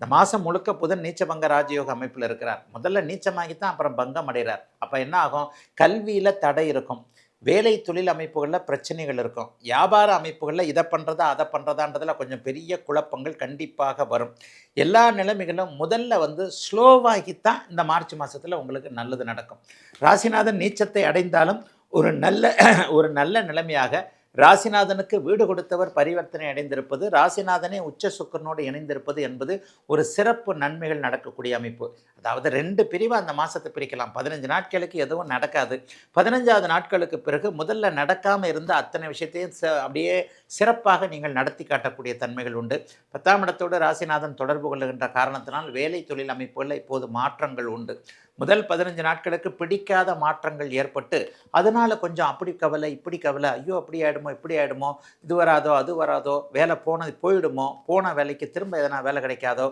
இந்த மாதம் முழுக்க புதன் நீச்சபங்க ராஜயோக அமைப்பில் இருக்கிறார். முதல்ல நீச்சமாகி தான் அப்புறம் பங்கம் அடைகிறார். அப்போ என்ன ஆகும்? கல்வியில் தடை இருக்கும். வேலை தொழில் அமைப்புகளில் பிரச்சனைகள் இருக்கும். வியாபார அமைப்புகளில் இதை பண்ணுறதா அதை பண்ணுறதான்றதில் கொஞ்சம் பெரிய குழப்பங்கள் கண்டிப்பாக வரும். எல்லா நிலைமைகளும் முதல்ல வந்து ஸ்லோவாகித்தான் இந்த மார்ச் மாதத்தில் உங்களுக்கு நல்லது நடக்கும். ராசிநாதன் நீச்சத்தை அடைந்தாலும் ஒரு நல்ல ஒரு நல்ல நிலைமையாக ராசிநாதனுக்கு வீடு கொடுத்தவர் பரிவர்த்தனை அடைந்திருப்பது ராசிநாதனே உச்ச சுக்கரனோடு இணைந்திருப்பது என்பது ஒரு சிறப்பு நன்மைகள் நடக்கக்கூடிய அமைப்பு. அதாவது ரெண்டு பிரிவு அந்த மாதத்தை பிரிக்கலாம். பதினஞ்சு நாட்களுக்கு எதுவும் நடக்காது. பதினஞ்சாவது நாட்களுக்கு பிறகு முதல்ல நடக்காமல் இருந்த அத்தனை விஷயத்தையும் ச- அப்படியே சிறப்பாக நீங்கள் நடத்தி காட்டக்கூடிய தன்மைகள் உண்டு. பத்தாம் இடத்தோடு ராசிநாதன் தொடர்பு கொள்ளுகின்ற காரணத்தினால் வேலை தொழில் அமைப்புகளில் இப்போது மாற்றங்கள் உண்டு. முதல் பதினஞ்சு நாட்களுக்கு பிடிக்காத மாற்றங்கள் ஏற்பட்டு அதனால் கொஞ்சம் அப்படி கவலை இப்படி கவலை ஐயோ அப்படி ஆகிடும் ஆயிடுமோ? இப்படி ஆயிடுமோ? இது வராதோ? அது வராதோ? வேலை போனது போயிடுமோ? போன வேலைக்கு திரும்ப எதனா வேலை கிடைக்காதோ?